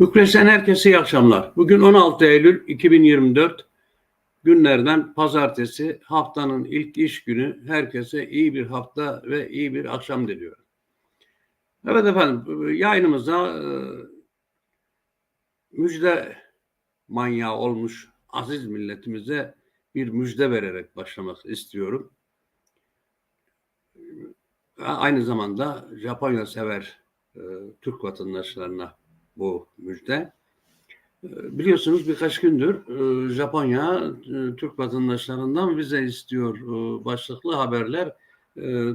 Bükreş'ten herkese iyi akşamlar. Bugün 16 Eylül 2024 günlerden pazartesi haftanın ilk iş günü. Herkese iyi bir hafta ve iyi bir akşam diliyorum. Evet efendim yayınımıza e, müjde manyağı olmuş aziz milletimize bir müjde vererek başlamak istiyorum. Aynı zamanda Japonya sever e, Türk vatandaşlarına bu müjde. E, Biliyorsunuz birkaç gündür e, Japonya e, Türk vatandaşlarından vize istiyor e, başlıklı haberler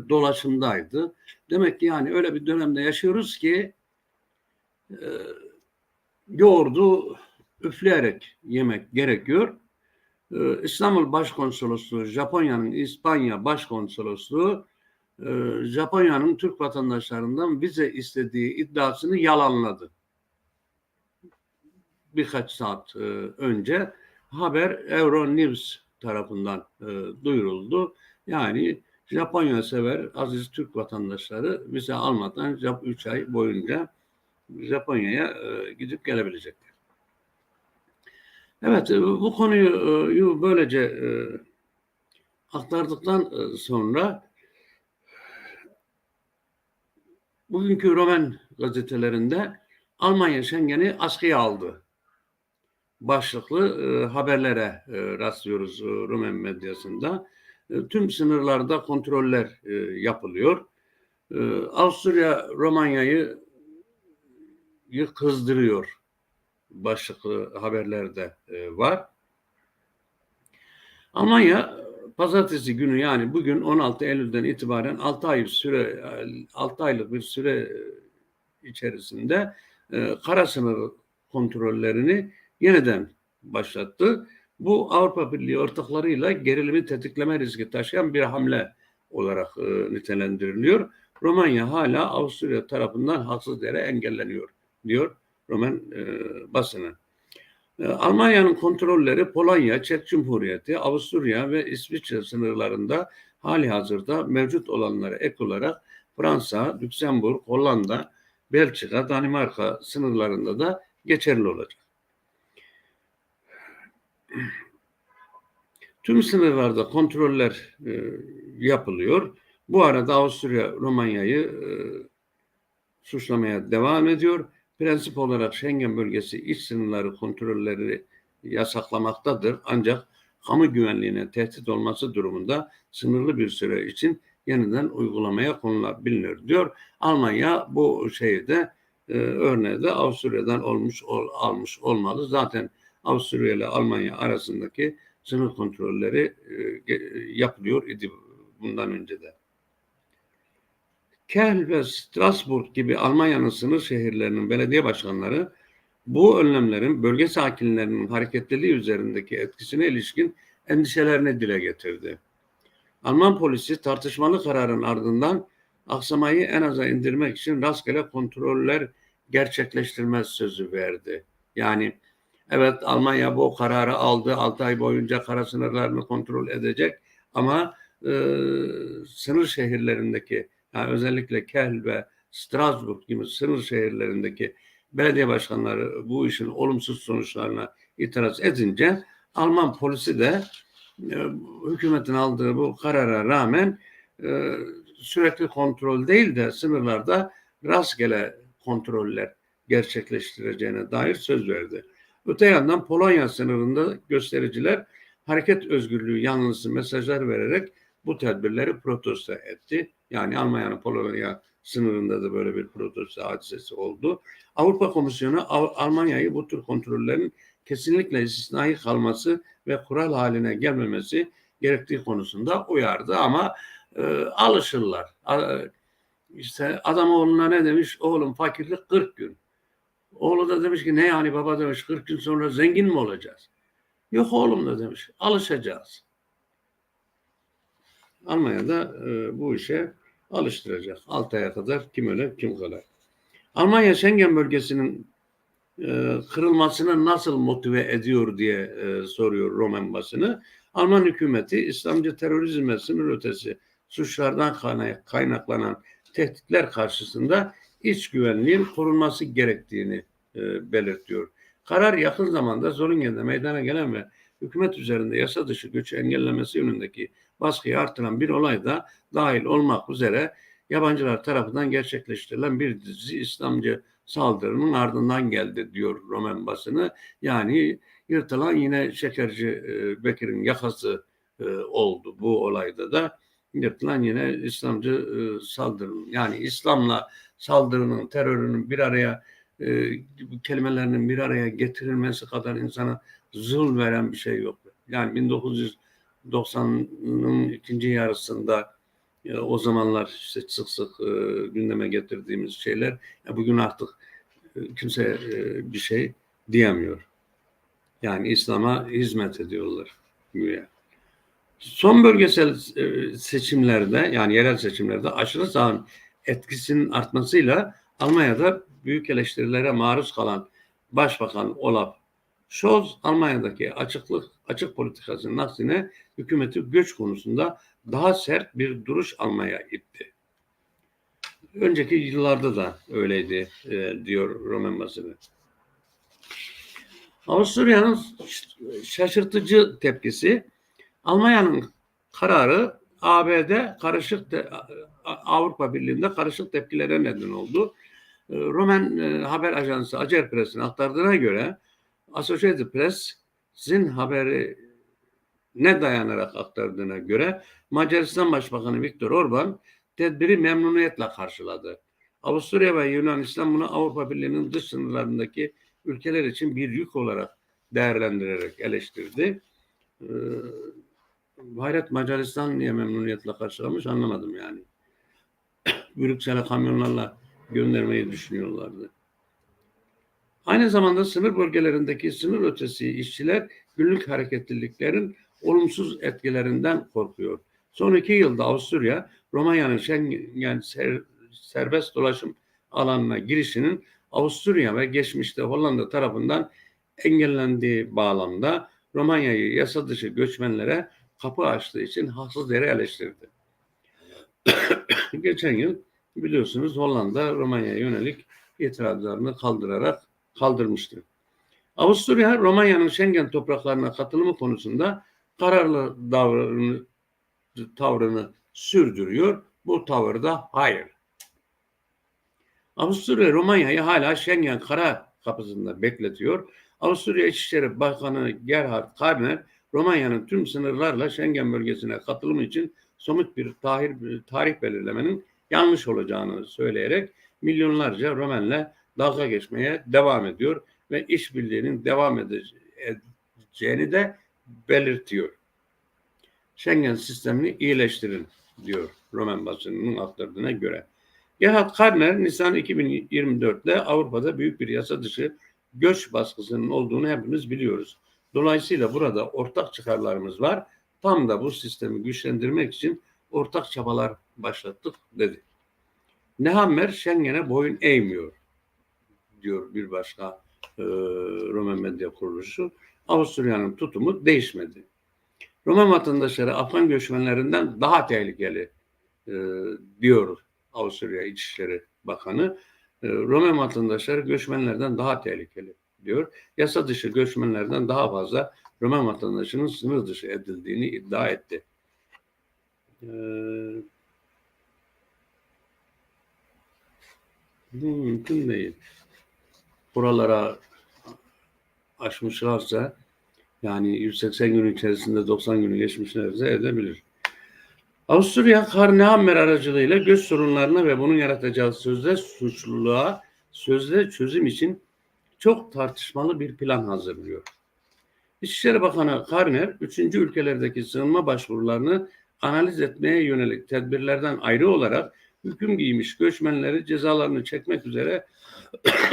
dolaşımdaydı. Demek ki yani öyle bir dönemde yaşıyoruz ki yoğurdu üfleyerek yemek gerekiyor. İstanbul Başkonsolosluğu, Japonya'nın İspanya Başkonsolosluğu Japonya'nın Türk vatandaşlarından vize istediği iddiasını yalanladı birkaç saat e, önce haber Euronews tarafından e, duyuruldu. Yani Japonya sever aziz Türk vatandaşları vize almadan 3 ay boyunca Japonya'ya e, gidip gelebilecekler. Evet e, bu konuyu e, böylece e, aktardıktan e, sonra bugünkü Roman gazetelerinde Almanya Schengen'i askıya aldı başlıklı e, haberlere e, rastlıyoruz e, Rumen medyasında. E, tüm sınırlarda kontroller yapılıyor. E, Avusturya Romanya'yı kızdırıyor başlıklı haberlerde var. Almanya pazartesi günü yani bugün 16 Eylül'den itibaren 6 ay süre 6 aylık bir süre içerisinde e, kara sınır kontrollerini yeniden başlattı. Bu Avrupa Birliği ortaklarıyla gerilimi tetikleme riski taşıyan bir hamle olarak e, nitelendiriliyor. Romanya hala Avusturya tarafından haksız yere engelleniyor diyor Roman e, basını. E, Almanya'nın kontrolleri Polonya, Çek Cumhuriyeti, Avusturya ve İsviçre sınırlarında hali hazırda mevcut olanlara ek olarak Fransa, Lüksemburg, Hollanda, Belçika, Danimarka sınırlarında da geçerli olacak. Tüm sınırlarda kontroller e, yapılıyor. Bu arada Avusturya Romanya'yı e, suçlamaya devam ediyor. Prensip olarak Schengen bölgesi iç sınırları kontrolleri yasaklamaktadır. Ancak kamu güvenliğine tehdit olması durumunda sınırlı bir süre için yeniden uygulamaya konulabilir diyor. Almanya bu şeyde e, örneği de Avusturya'dan olmuş ol, almış olmalı. Zaten Avusturya ile Almanya arasındaki sınır kontrolleri e, yapılıyor idi bundan önce de. Kel ve Strasbourg gibi Almanya'nın sınır şehirlerinin belediye başkanları bu önlemlerin bölge sakinlerinin hareketliliği üzerindeki etkisine ilişkin endişelerini dile getirdi. Alman polisi tartışmalı kararın ardından aksamayı en aza indirmek için rastgele kontroller gerçekleştirmez sözü verdi. Yani Evet Almanya bu kararı aldı. 6 ay boyunca kara sınırlarını kontrol edecek ama e, sınır şehirlerindeki yani özellikle Kel ve Strasbourg gibi sınır şehirlerindeki belediye başkanları bu işin olumsuz sonuçlarına itiraz edince Alman polisi de e, hükümetin aldığı bu karara rağmen e, sürekli kontrol değil de sınırlarda rastgele kontroller gerçekleştireceğine dair söz verdi. Öte yandan Polonya sınırında göstericiler hareket özgürlüğü yanlısı mesajlar vererek bu tedbirleri protesto etti. Yani Almanya'nın Polonya sınırında da böyle bir protesto hadisesi oldu. Avrupa Komisyonu Almanya'yı bu tür kontrollerin kesinlikle istisnai kalması ve kural haline gelmemesi gerektiği konusunda uyardı ama e, alışırlar. İşte adam oğluna ne demiş? Oğlum fakirlik 40 gün. Oğlu da demiş ki ne yani baba demiş 40 gün sonra zengin mi olacağız? Yok oğlum da demiş alışacağız. Almanya'da e, bu işe alıştıracak. 6 aya kadar kim öler kim kalır. Almanya Schengen bölgesinin e, kırılmasını nasıl motive ediyor diye e, soruyor Roman basını. Alman hükümeti İslamcı terörizme sınır ötesi suçlardan kaynaklanan tehditler karşısında iç güvenliğin korunması gerektiğini e, belirtiyor. Karar yakın zamanda Zolingen'de meydana gelen ve hükümet üzerinde yasa dışı göçü engellemesi yönündeki baskıyı artıran bir olay da dahil olmak üzere yabancılar tarafından gerçekleştirilen bir dizi İslamcı saldırının ardından geldi diyor Roman basını. Yani yırtılan yine şekerci e, Bekir'in yakası e, oldu bu olayda da yırtılan yine İslamcı e, saldırının yani İslam'la saldırının terörünün bir araya e, bu kelimelerinin bir araya getirilmesi kadar insana zul veren bir şey yok. Yani 1990'ın ikinci yarısında e, o zamanlar işte sık sık e, gündeme getirdiğimiz şeyler ya bugün artık e, kimse e, bir şey diyemiyor. Yani İslam'a hizmet ediyorlar güya. Son bölgesel e, seçimlerde yani yerel seçimlerde aşırı sağın etkisinin artmasıyla Almanya'da büyük eleştirilere maruz kalan Başbakan Olaf Scholz Almanya'daki açıklık açık politikasının aksine hükümeti göç konusunda daha sert bir duruş almaya itti. Önceki yıllarda da öyleydi e, diyor Roman basını. Avusturya'nın şaşırtıcı tepkisi Almanya'nın kararı ABD karışık te, Avrupa Birliği'nde karışık tepkilere neden oldu. E, Roman e, haber ajansı Acer Press'in aktardığına göre Associated Press'in haberi ne dayanarak aktardığına göre Macaristan Başbakanı Viktor Orban tedbiri memnuniyetle karşıladı. Avusturya ve Yunanistan bunu Avrupa Birliği'nin dış sınırlarındaki ülkeler için bir yük olarak değerlendirerek eleştirdi. Ee, hayret Macaristan niye memnuniyetle karşılamış anlamadım yani. Brüksel'e kamyonlarla göndermeyi düşünüyorlardı. Aynı zamanda sınır bölgelerindeki sınır ötesi işçiler günlük hareketliliklerin olumsuz etkilerinden korkuyor. Son iki yılda Avusturya, Romanya'nın Schengen ser, serbest dolaşım alanına girişinin Avusturya ve geçmişte Hollanda tarafından engellendiği bağlamda Romanya'yı yasa dışı göçmenlere kapı açtığı için haksız yere eleştirdi. Geçen yıl biliyorsunuz Hollanda Romanya'ya yönelik itirazlarını kaldırarak kaldırmıştı. Avusturya Romanya'nın Schengen topraklarına katılımı konusunda kararlı davrını, tavrını sürdürüyor. Bu tavırda hayır. Avusturya Romanya'yı hala Schengen kara kapısında bekletiyor. Avusturya İçişleri Bakanı Gerhard Karner Romanya'nın tüm sınırlarla Schengen bölgesine katılımı için somut bir tarih, tarih belirlemenin yanlış olacağını söyleyerek milyonlarca Romenle dalga geçmeye devam ediyor ve işbirliğinin devam edeceğini de belirtiyor. Schengen sistemini iyileştirin diyor Roman basınının aktardığına göre. Gerhard Karner Nisan 2024'te Avrupa'da büyük bir yasa dışı göç baskısının olduğunu hepimiz biliyoruz. Dolayısıyla burada ortak çıkarlarımız var. Tam da bu sistemi güçlendirmek için ortak çabalar başlattık dedi. Nehammer Schengen'e boyun eğmiyor diyor bir başka e, Roman medya kuruluşu. Avusturya'nın tutumu değişmedi. Roman vatandaşları Afgan göçmenlerinden daha tehlikeli e, diyor Avusturya İçişleri Bakanı. E, Roman vatandaşları göçmenlerden daha tehlikeli diyor. Yasa dışı göçmenlerden daha fazla Roman vatandaşının sınır dışı edildiğini iddia etti. Ee, bu mümkün değil. Buralara aşmışlarsa yani 180 gün içerisinde 90 günü geçmişlerse edebilir. Avusturya Karnehammer aracılığıyla göç sorunlarına ve bunun yaratacağı sözde suçluluğa sözde çözüm için çok tartışmalı bir plan hazırlıyor. İçişleri Bakanı Karner, üçüncü ülkelerdeki sığınma başvurularını analiz etmeye yönelik tedbirlerden ayrı olarak hüküm giymiş göçmenleri cezalarını çekmek üzere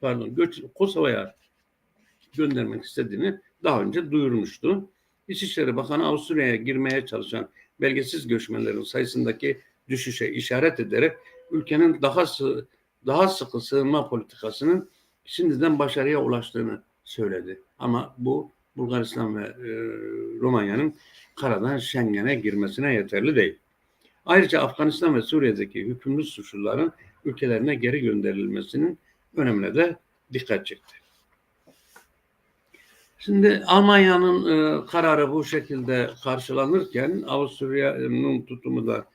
pardon göç, Kosova'ya göndermek istediğini daha önce duyurmuştu. İçişleri Bakanı Avusturya'ya girmeye çalışan belgesiz göçmenlerin sayısındaki düşüşe işaret ederek ülkenin daha sı daha sıkı sığınma politikasının şimdiden başarıya ulaştığını söyledi. Ama bu Bulgaristan ve e, Romanya'nın karadan Schengen'e girmesine yeterli değil. Ayrıca Afganistan ve Suriye'deki hükümlü suçluların ülkelerine geri gönderilmesinin önemine de dikkat çekti. Şimdi Almanya'nın e, kararı bu şekilde karşılanırken Avusturya'nın tutumu da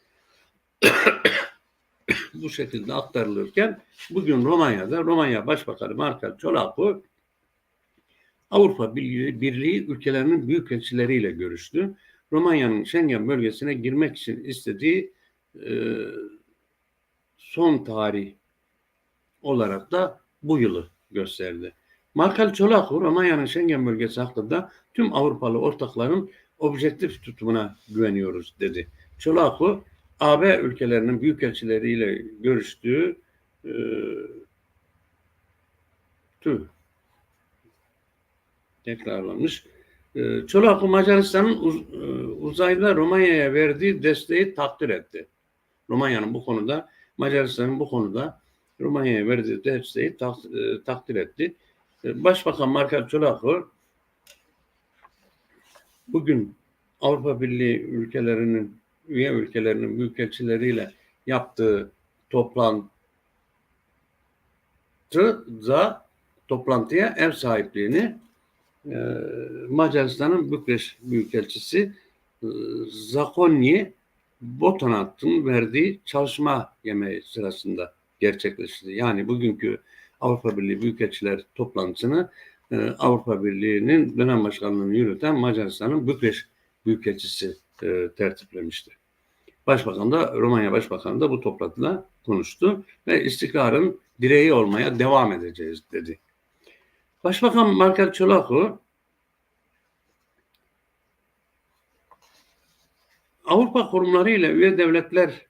bu şekilde aktarılırken bugün Romanya'da Romanya Başbakanı Markel Çolaklı Avrupa Birliği, ülkelerinin büyükelçileriyle görüştü. Romanya'nın Schengen bölgesine girmek için istediği e, son tarih olarak da bu yılı gösterdi. Markel Çolaklı Romanya'nın Schengen bölgesi hakkında tüm Avrupalı ortakların objektif tutumuna güveniyoruz dedi. Çolaklı AB ülkelerinin büyükelçileriyle görüştüğü e, tüh, tekrarlanmış. E, Çolaklı Macaristan'ın uz, e, uzayda Romanya'ya verdiği desteği takdir etti. Romanya'nın bu konuda Macaristan'ın bu konuda Romanya'ya verdiği desteği tak, e, takdir etti. E, Başbakan Markel Çolaklı bugün Avrupa Birliği ülkelerinin üye ülkelerinin büyükelçileriyle yaptığı toplantıda toplantıya ev sahipliğini e, Macaristan'ın Bükreş Büyükelçisi e, Zakonyi Botanat'ın verdiği çalışma yemeği sırasında gerçekleşti. Yani bugünkü Avrupa Birliği Büyükelçiler toplantısını e, Avrupa Birliği'nin dönem başkanlığını yürüten Macaristan'ın Bükreş Büyükelçisi e, tertiplemişti. Başbakan da Romanya Başbakanı da bu toplantıda konuştu ve istikrarın direği olmaya devam edeceğiz dedi. Başbakan Markel Çolaklı Avrupa kurumları ile üye devletler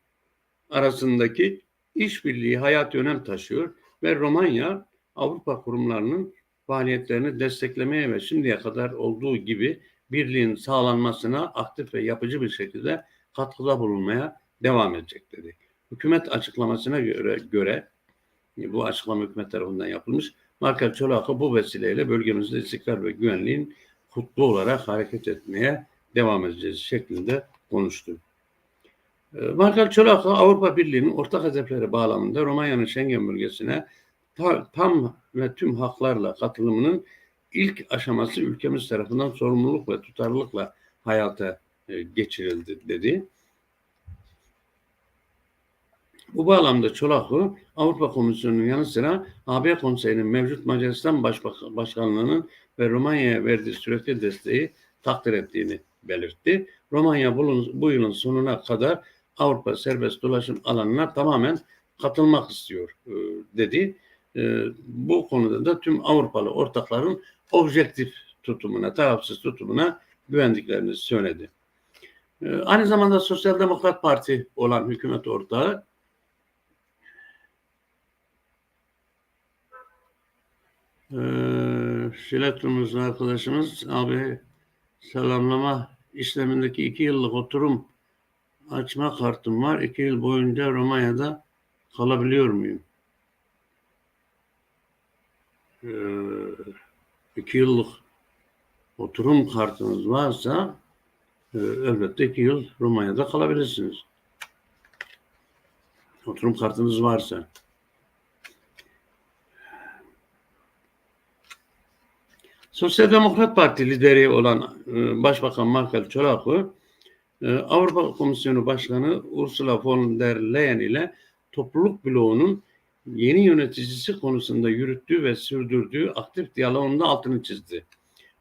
arasındaki işbirliği hayati önem taşıyor ve Romanya Avrupa kurumlarının faaliyetlerini desteklemeye ve şimdiye kadar olduğu gibi birliğin sağlanmasına aktif ve yapıcı bir şekilde katkıda bulunmaya devam edecek dedi. Hükümet açıklamasına göre, göre bu açıklama hükümet tarafından yapılmış. Markel Çolak'ı bu vesileyle bölgemizde istikrar ve güvenliğin kutlu olarak hareket etmeye devam edeceğiz şeklinde konuştu. Ee, Markel Çolak'ı Avrupa Birliği'nin ortak hedefleri bağlamında Romanya'nın Schengen bölgesine tam ve tüm haklarla katılımının ilk aşaması ülkemiz tarafından sorumluluk ve tutarlılıkla hayata e, geçirildi dedi. Bu bağlamda Çolaklı Avrupa Komisyonu'nun yanı sıra AB Konseyi'nin mevcut Macaristan Başkanlığı'nın ve Romanya'ya verdiği sürekli desteği takdir ettiğini belirtti. Romanya bu yılın sonuna kadar Avrupa serbest dolaşım alanına tamamen katılmak istiyor e, dedi. E, bu konuda da tüm Avrupalı ortakların objektif tutumuna, tarafsız tutumuna güvendiklerini söyledi. E, aynı zamanda Sosyal Demokrat Parti olan hükümet ortağı Ee, Şiletumuz arkadaşımız abi selamlama işlemindeki iki yıllık oturum açma kartım var. İki yıl boyunca Romanya'da kalabiliyor muyum? Ee, iki yıllık oturum kartınız varsa elbette iki yıl Romanya'da kalabilirsiniz. Oturum kartınız varsa. Sosyal Demokrat Parti lideri olan e, Başbakan Markel Çolaklı, e, Avrupa Komisyonu Başkanı Ursula von der Leyen ile topluluk bloğunun yeni yöneticisi konusunda yürüttüğü ve sürdürdüğü aktif diyaloğunda altını çizdi.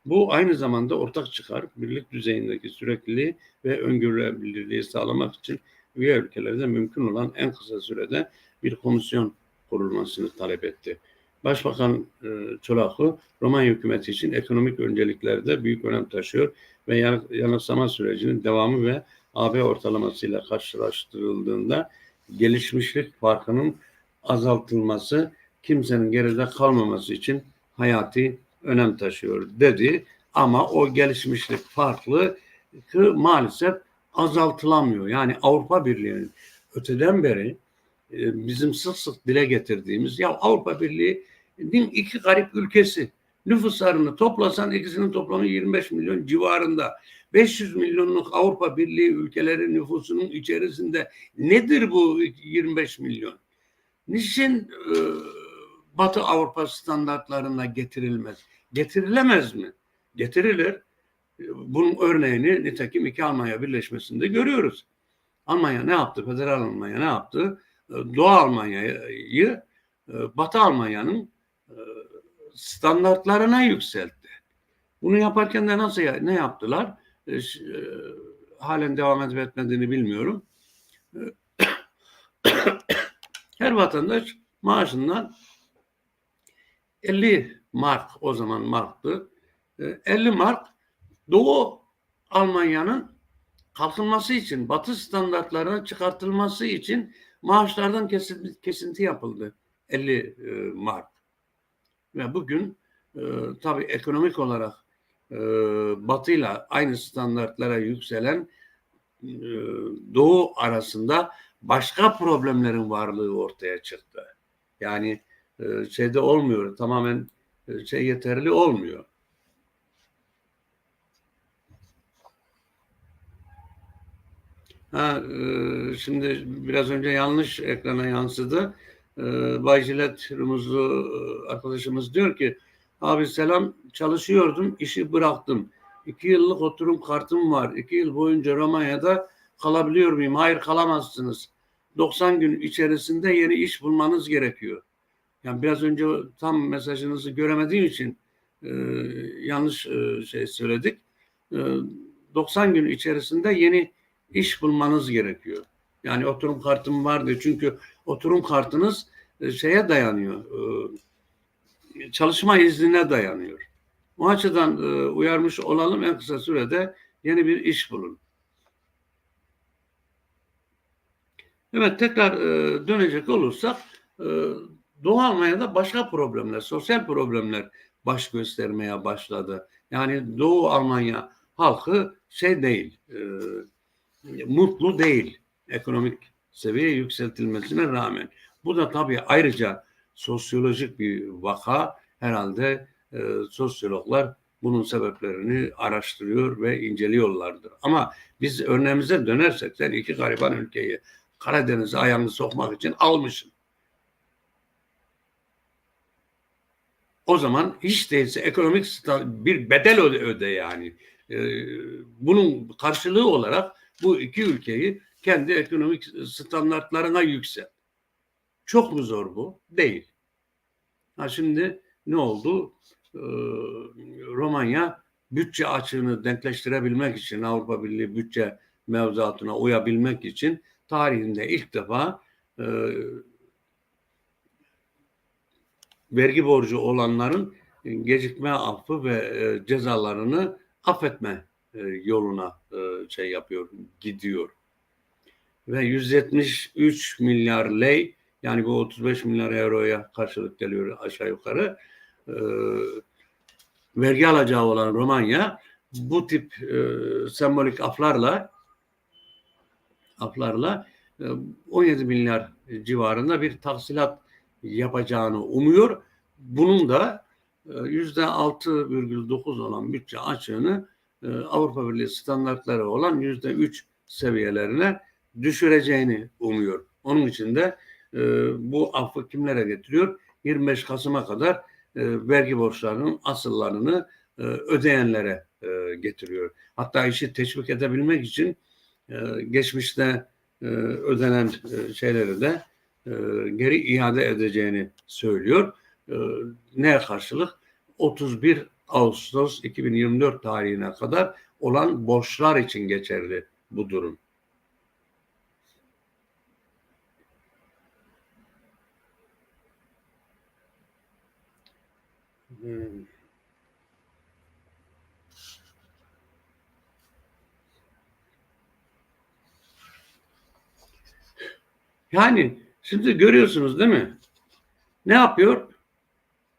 Bu aynı zamanda ortak çıkar, birlik düzeyindeki sürekliliği ve öngörülebilirliği sağlamak için üye ülkelerde mümkün olan en kısa sürede bir komisyon kurulmasını talep etti. Başbakan e, Çolaklı, Romanya hükümeti için ekonomik önceliklerde büyük önem taşıyor ve yan, yanıksama sürecinin devamı ve AB ortalamasıyla karşılaştırıldığında gelişmişlik farkının azaltılması kimsenin geride kalmaması için hayati önem taşıyor dedi. Ama o gelişmişlik farklı maalesef azaltılamıyor. Yani Avrupa Birliği'nin öteden beri e, bizim sık sık dile getirdiğimiz ya Avrupa Birliği'nin iki garip ülkesi nüfuslarını toplasan ikisinin toplamı 25 milyon civarında. 500 milyonluk Avrupa Birliği ülkeleri nüfusunun içerisinde nedir bu 25 milyon? niçin e, Batı Avrupa standartlarına getirilmez? Getirilemez mi? Getirilir. Bunun örneğini nitekim iki Almanya birleşmesinde görüyoruz. Almanya ne yaptı? Federal Almanya ne yaptı? E, Doğu Almanya'yı e, Batı Almanya'nın e, standartlarına yükseltti. Bunu yaparken de nasıl ne yaptılar? E, halen devam edip etmediğini bilmiyorum. Her vatandaş maaşından 50 mark o zaman marktı. E, 50 mark Doğu Almanya'nın kalkınması için, Batı standartlarına çıkartılması için maaşlardan kesin- kesinti yapıldı. 50 e, mark. Ve bugün e, tabii ekonomik olarak e, Batı'yla aynı standartlara yükselen e, Doğu arasında başka problemlerin varlığı ortaya çıktı. Yani e, şeyde olmuyor, tamamen e, şey yeterli olmuyor. Ha, e, şimdi biraz önce yanlış ekrana yansıdı. E, Bay Jilet Rumuzlu arkadaşımız diyor ki abi selam çalışıyordum işi bıraktım. İki yıllık oturum kartım var. İki yıl boyunca Romanya'da kalabiliyor muyum? Hayır kalamazsınız. 90 gün içerisinde yeni iş bulmanız gerekiyor. Yani biraz önce tam mesajınızı göremediğim için e, yanlış e, şey söyledik. E, 90 gün içerisinde yeni iş bulmanız gerekiyor. Yani oturum kartım vardı çünkü oturum kartınız e, şeye dayanıyor. e, Çalışma iznine dayanıyor. O açıdan e, uyarmış olalım en kısa sürede yeni bir iş bulun. Evet tekrar e, dönecek olursak e, Doğu Almanya'da başka problemler, sosyal problemler baş göstermeye başladı. Yani Doğu Almanya halkı şey değil, e, mutlu değil ekonomik seviye yükseltilmesine rağmen. Bu da tabii ayrıca sosyolojik bir vaka herhalde e, sosyologlar bunun sebeplerini araştırıyor ve inceliyorlardır. Ama biz örneğimize dönersek sen iki gariban ülkeyi Karadeniz'e ayağını sokmak için almışsın. O zaman hiç değilse ekonomik bir bedel öde, öde yani. Ee, bunun karşılığı olarak bu iki ülkeyi kendi ekonomik standartlarına yükselt. Çok mu zor bu? Değil. Ha şimdi ne oldu? Ee, Romanya bütçe açığını denkleştirebilmek için Avrupa Birliği bütçe mevzuatına uyabilmek için tarihinde ilk defa e, vergi borcu olanların gecikme affı ve e, cezalarını affetme e, yoluna e, şey yapıyor, gidiyor. Ve 173 milyar lei yani bu 35 milyar euroya karşılık geliyor aşağı yukarı. E, vergi alacağı olan Romanya bu tip e, sembolik aflarla aflarla e, 17 milyar civarında bir tahsilat yapacağını umuyor. Bunun da e, yüzde 6,9 olan bütçe açığını e, Avrupa Birliği standartları olan yüzde 3 seviyelerine düşüreceğini umuyor. Onun için de e, bu affı kimlere getiriyor? 25 Kasım'a kadar vergi borçlarının asıllarını ödeyenlere getiriyor. Hatta işi teşvik edebilmek için geçmişte ödenen şeyleri de geri iade edeceğini söylüyor. E, neye karşılık? 31 Ağustos 2024 tarihine kadar olan borçlar için geçerli bu durum. Yani şimdi görüyorsunuz değil mi? Ne yapıyor?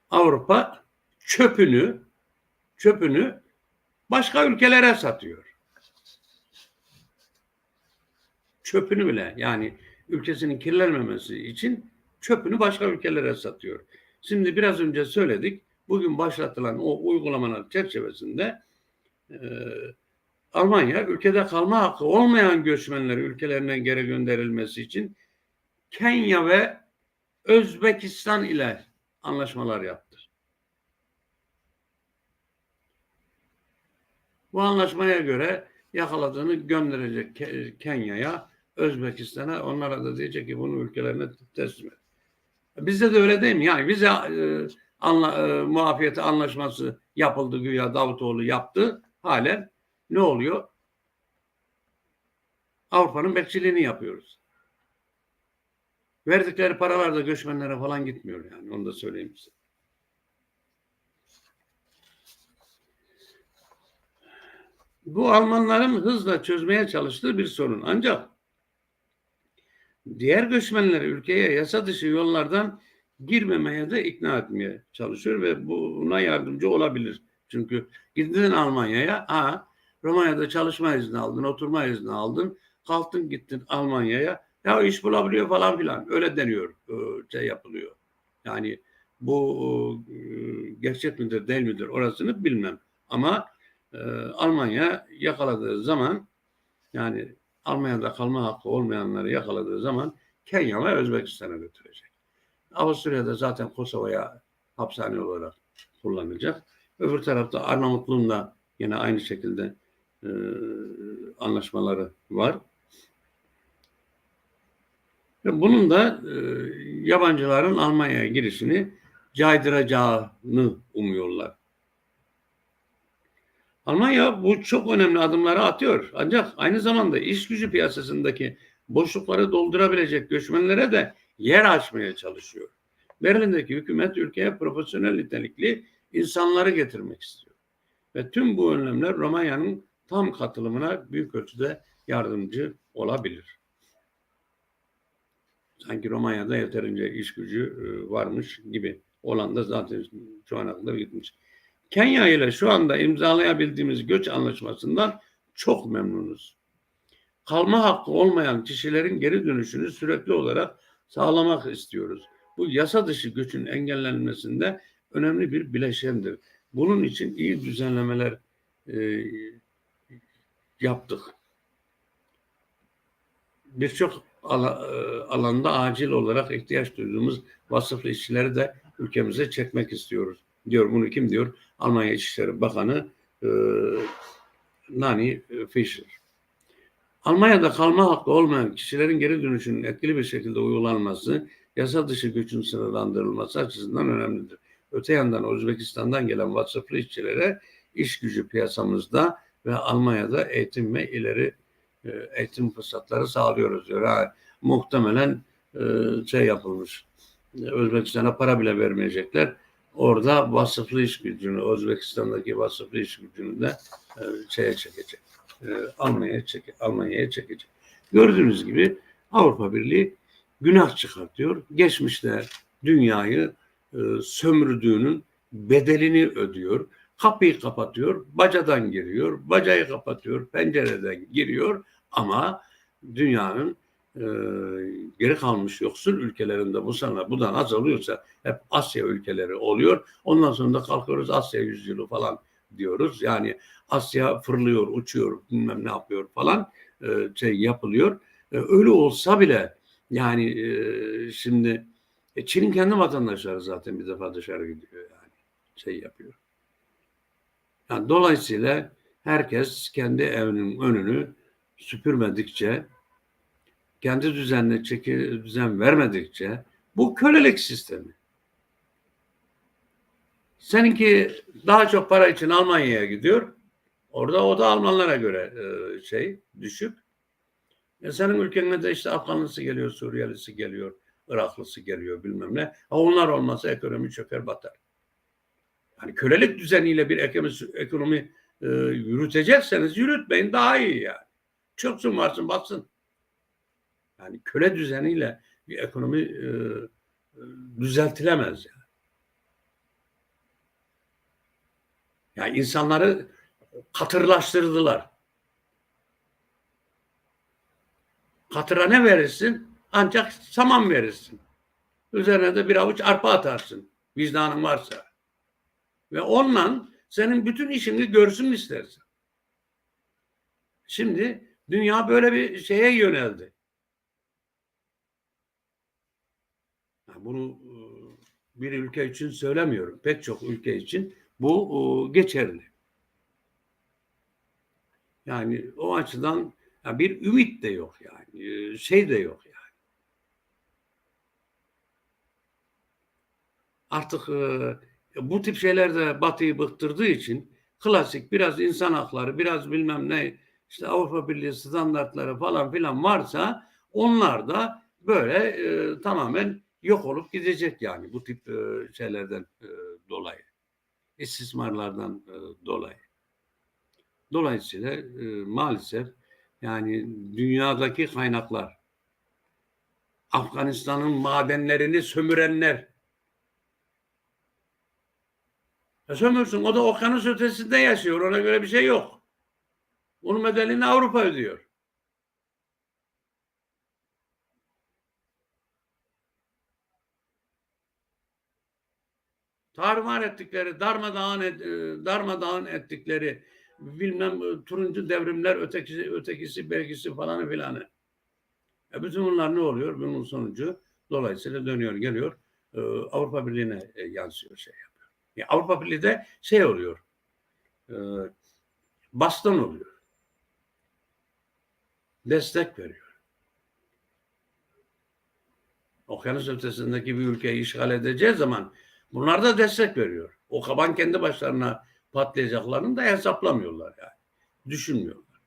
Avrupa çöpünü çöpünü başka ülkelere satıyor. Çöpünü bile yani ülkesinin kirlenmemesi için çöpünü başka ülkelere satıyor. Şimdi biraz önce söyledik. Bugün başlatılan o uygulamalar çerçevesinde e, Almanya ülkede kalma hakkı olmayan göçmenleri ülkelerine geri gönderilmesi için Kenya ve Özbekistan ile anlaşmalar yaptı. Bu anlaşmaya göre yakaladığını gönderecek Ke- Kenya'ya, Özbekistan'a. Onlara da diyecek ki bunu ülkelerine teslim et. Bizde de öyle değil mi? Yani bize e, anla, e, muafiyeti anlaşması yapıldı güya Davutoğlu yaptı. Halen ne oluyor? Avrupa'nın bekçiliğini yapıyoruz. Verdikleri paralar da göçmenlere falan gitmiyor yani. Onu da söyleyeyim size. Bu Almanların hızla çözmeye çalıştığı bir sorun. Ancak diğer göçmenleri ülkeye yasa dışı yollardan girmemeye de ikna etmeye çalışıyor ve buna yardımcı olabilir. Çünkü gittin Almanya'ya, ha, Romanya'da çalışma izni aldın, oturma izni aldın, kalktın gittin Almanya'ya, ya iş bulabiliyor falan filan. Öyle deniyor, e, şey yapılıyor. Yani bu e, gerçek midir değil midir orasını bilmem. Ama e, Almanya yakaladığı zaman yani Almanya'da kalma hakkı olmayanları yakaladığı zaman Kenya ve Özbekistan'a götürecek. Avusturya'da zaten Kosova'ya hapishane olarak kullanılacak. Öbür tarafta Arnavutluğun da yine aynı şekilde e, anlaşmaları var. Bunun da e, yabancıların Almanya'ya girişini caydıracağını umuyorlar. Almanya bu çok önemli adımları atıyor. Ancak aynı zamanda iş gücü piyasasındaki boşlukları doldurabilecek göçmenlere de yer açmaya çalışıyor. Berlin'deki hükümet ülkeye profesyonel nitelikli insanları getirmek istiyor. Ve tüm bu önlemler Romanya'nın tam katılımına büyük ölçüde yardımcı olabilir. Sanki Romanya'da yeterince iş gücü e, varmış gibi. Olan da zaten şu ana kadar gitmiş. Kenya ile şu anda imzalayabildiğimiz göç anlaşmasından çok memnunuz. Kalma hakkı olmayan kişilerin geri dönüşünü sürekli olarak sağlamak istiyoruz. Bu yasa dışı göçün engellenmesinde önemli bir bileşendir. Bunun için iyi düzenlemeler e, yaptık. Birçok alanda acil olarak ihtiyaç duyduğumuz vasıflı işçileri de ülkemize çekmek istiyoruz. Diyor bunu kim diyor? Almanya İçişleri Bakanı e, Nani Fischer. Almanya'da kalma hakkı olmayan kişilerin geri dönüşünün etkili bir şekilde uygulanması, yasa dışı göçün sınırlandırılması açısından önemlidir. Öte yandan Özbekistan'dan gelen vasıflı işçilere iş gücü piyasamızda ve Almanya'da eğitim ve ileri e, eğitim fırsatları sağlıyoruz diyor. Ha, muhtemelen e, şey yapılmış. Özbekistan'a para bile vermeyecekler. Orada vasıflı iş gücünü, Özbekistan'daki vasıflı iş gücünü de e, şeye çekecek. E, Almanya'ya çekecek. Almanya'ya çekecek. Gördüğünüz gibi Avrupa Birliği günah çıkartıyor. Geçmişte dünyayı e, sömürdüğünün bedelini ödüyor. Kapıyı kapatıyor, bacadan giriyor, bacayı kapatıyor, pencereden giriyor ama dünyanın e, geri kalmış yoksul ülkelerinde bu sana budan azalıyorsa hep Asya ülkeleri oluyor. Ondan sonra da kalkıyoruz Asya yüzyılı falan diyoruz. Yani Asya fırlıyor, uçuyor, bilmem ne yapıyor falan e, şey yapılıyor. E, öyle olsa bile yani e, şimdi e, Çin'in kendi vatandaşları zaten bir defa dışarı gidiyor yani şey yapıyor. Yani dolayısıyla herkes kendi evinin önünü süpürmedikçe, kendi düzenine çeki düzen vermedikçe bu kölelik sistemi. Seninki daha çok para için Almanya'ya gidiyor. Orada o da Almanlara göre e, şey düşük. E senin ülkene de işte Afganlısı geliyor, Suriyelisi geliyor, Iraklısı geliyor bilmem ne. Ha onlar olmasa ekonomi çöker batar. Yani kölelik düzeniyle bir ekonomi, ekonomi e, yürütecekseniz yürütmeyin daha iyi yani. Çöksün varsın batsın. Yani köle düzeniyle bir ekonomi e, düzeltilemez yani. Yani insanları katırlaştırdılar. Katıra ne verirsin? Ancak saman verirsin. Üzerine de bir avuç arpa atarsın. Vicdanın varsa. Ve onunla senin bütün işini görsün istersen. Şimdi dünya böyle bir şeye yöneldi. bunu e, bir ülke için söylemiyorum. Pek çok ülke için bu e, geçerli. Yani o açıdan bir ümit de yok yani. e, Şey de yok yani. Artık bu tip şeyler de Batı'yı bıktırdığı için klasik biraz insan hakları, biraz bilmem ne işte Avrupa Birliği standartları falan filan varsa onlar da böyle e, tamamen yok olup gidecek yani bu tip e, şeylerden e, dolayı. istismarlardan e, dolayı. Dolayısıyla e, maalesef yani dünyadaki kaynaklar Afganistan'ın madenlerini sömürenler e sömürsün. O da okyanus ötesinde yaşıyor. Ona göre bir şey yok. Bunun bedelini Avrupa ödüyor. tarumar ettikleri, darmadağın, et, e, darmadağın ettikleri bilmem e, turuncu devrimler ötekisi, ötekisi, belkisi falan filanı. E bütün bunlar ne oluyor? Bunun sonucu dolayısıyla dönüyor, geliyor. e, Avrupa Birliği'ne e, yansıyor, şey yapıyor. Ya Avrupa Birliği de şey oluyor, e, baston oluyor. Destek veriyor. Okyanus ötesindeki bir ülkeyi işgal edeceği zaman Bunlar da destek veriyor. O kaban kendi başlarına patlayacaklarını da hesaplamıyorlar yani. Düşünmüyorlar.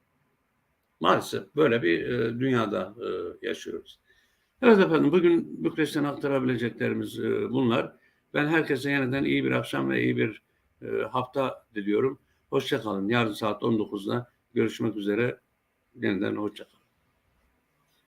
Maalesef böyle bir e, dünyada e, yaşıyoruz. Evet efendim bugün Bükreş'ten aktarabileceklerimiz e, bunlar. Ben herkese yeniden iyi bir akşam ve iyi bir e, hafta diliyorum. Hoşçakalın. Yarın saat 19'da görüşmek üzere. Yeniden hoşçakalın.